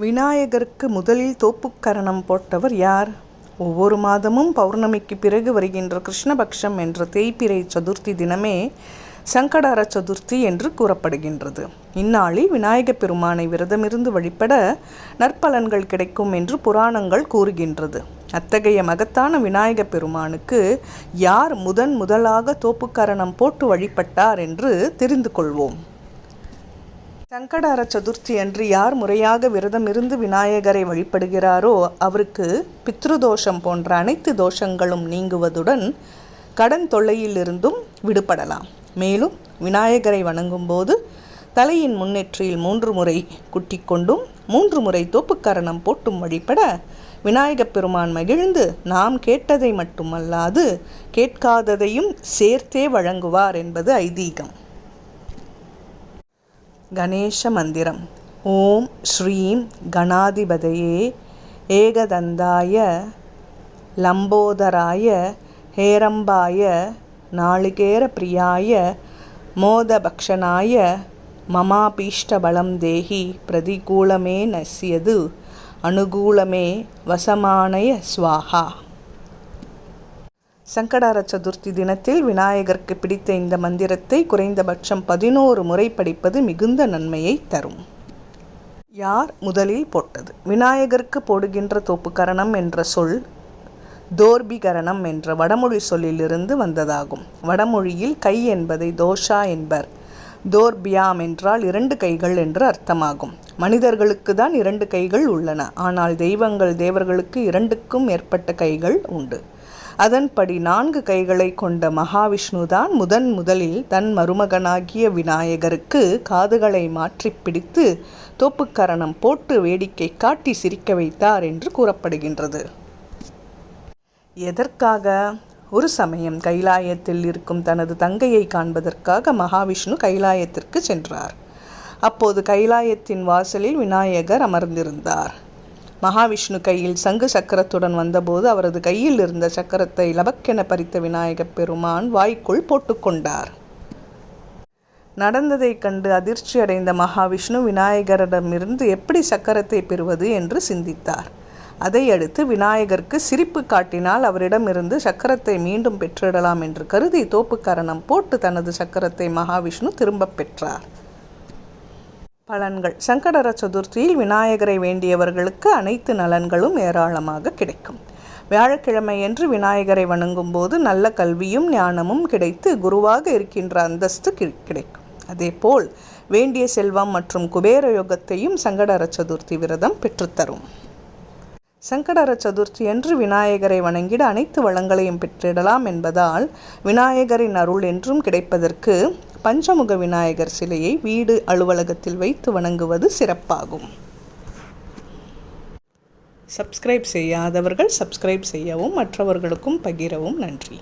விநாயகருக்கு முதலில் தோப்புக்கரணம் போட்டவர் யார்? ஒவ்வொரு மாதமும் பௌர்ணமிக்கு பிறகு வருகின்ற கிருஷ்ணபக்ஷம் என்ற தேய்பிறை சதுர்த்தி தினமே சங்கடார சதுர்த்தி என்று கூறப்படுகின்றது. இந்நாளில் விநாயகப் பெருமானை விரதமிருந்து வழிபட நற்பலன்கள் கிடைக்கும் என்று புராணங்கள் கூறுகின்றது. அத்தகைய மகத்தான விநாயகப் பெருமானுக்கு யார் முதன் முதலாக தோப்புக்கரணம் போட்டு வழிபட்டார் என்று தெரிந்து கொள்வோம். சங்கடார சதுர்த்தி அன்று யார் முறையாக விரதம் இருந்து விநாயகரை வழிபடுகிறாரோ அவருக்கு பித்ருதோஷம் போன்ற அனைத்து தோஷங்களும் நீங்குவதுடன் கடன் தொல்லையிலிருந்தும் விடுபடலாம். மேலும் விநாயகரை வணங்கும்போது தலையின் முன்னேற்றியில் மூன்று முறை குட்டிக்கொண்டும் மூன்று முறை தோப்புக்கரணம் போட்டும் வழிபட விநாயகப் பெருமான் மகிழ்ந்து நாம் கேட்டதை மட்டுமல்லாது கேட்காததையும் சேர்த்தே வழங்குவார் என்பது ஐதீகம். கணேச மந்திரம் ஓம் ஸ்ரீம் கணாதிபதையே ஏகதந்தாய லம்போதராய ஹேரம்பாய நாளிகேர பிரியாய மோதபக்ஷனாய மமாபீஷ்டபலம் தேகி பிரதிகூலமே நசியது அனுகூலமே வசமானய ஸ்வாஹா சங்கடார சதுர்த்தி தினத்தில் விநாயகருக்கு பிடித்த இந்த மந்திரத்தை குறைந்தபட்சம் பதினோரு முறை படிப்பது மிகுந்த நன்மையை தரும். யார் முதலில் போட்டது? விநாயகருக்கு போடுகின்ற தோப்புக்கரணம் என்ற சொல் தோர்பிகரணம் என்ற வடமொழி சொல்லிலிருந்து வந்ததாகும். வடமொழியில் கை என்பதை தோஷா என்பர். தோர்பியாம் என்றால் இரண்டு கைகள் என்று அர்த்தமாகும். மனிதர்களுக்கு தான் இரண்டு கைகள் உள்ளன. ஆனால் தெய்வங்கள் தேவர்களுக்கு இரண்டுக்கும் மேற்பட்ட கைகள் உண்டு. அதன்படி நான்கு கைகளை கொண்ட மகாவிஷ்ணு தான் முதன் முதலில் தன் மருமகனாகிய விநாயகருக்கு காதுகளை மாற்றி பிடித்து தோப்புக்கரணம் போட்டு வேடிக்கை காட்டி சிரிக்க வைத்தார் என்று கூறப்படுகின்றது. எதற்காக? ஒரு சமயம் கைலாயத்தில் இருக்கும் தனது தங்கையை காண்பதற்காக மகாவிஷ்ணு கைலாயத்திற்கு சென்றார். அப்போது கைலாயத்தின் வாசலில் விநாயகர் அமர்ந்திருந்தார். மகாவிஷ்ணு கையில் சங்கு சக்கரத்துடன் வந்தபோது அவரது கையில் இருந்த சக்கரத்தை லபக்கென பறித்த விநாயகப் பெருமான் வாய்க்குள் போட்டுக்கொண்டார் நடந்ததைக் கண்டு அதிர்ச்சி அடைந்த மகாவிஷ்ணு விநாயகரிடமிருந்து எப்படி சக்கரத்தை பெறுவது என்று சிந்தித்தார். அதையடுத்து விநாயகருக்கு சிரிப்பு காட்டினால் அவரிடமிருந்து சக்கரத்தை மீண்டும் பெற்றிடலாம் என்று கருதி தோப்புக்கரணம் போட்டு தனது சக்கரத்தை மகாவிஷ்ணு திரும்பப் பெற்றார். பலன்கள். சங்கடர சதுர்த்தியில் விநாயகரை வேண்டியவர்களுக்கு அனைத்து நலன்களும் ஏராளமாக கிடைக்கும். வியாழக்கிழமையன்று விநாயகரை வணங்கும் போது நல்ல கல்வியும் ஞானமும் கிடைத்து குருவாக இருக்கின்ற அந்தஸ்து கிடைக்கும். அதேபோல் வேண்டிய செல்வம் மற்றும் குபேர யோகத்தையும் சங்கடர சதுர்த்தி விரதம் பெற்றுத்தரும். சங்கடர சதுர்த்தி என்று விநாயகரை வணங்கிட அனைத்து வளங்களையும் பெற்றிடலாம் என்பதால் விநாயகரின் அருள் என்றும் கிடைப்பதற்கு பஞ்சமுக விநாயகர் சிலையை வீடு அலுவலகத்தில் வைத்து வணங்குவது சிறப்பாகும். சப்ஸ்கிரைப் செய்யாதவர்கள் சப்ஸ்கிரைப் செய்யவும் மற்றவர்களுக்கும் பகிரவும் நன்றி.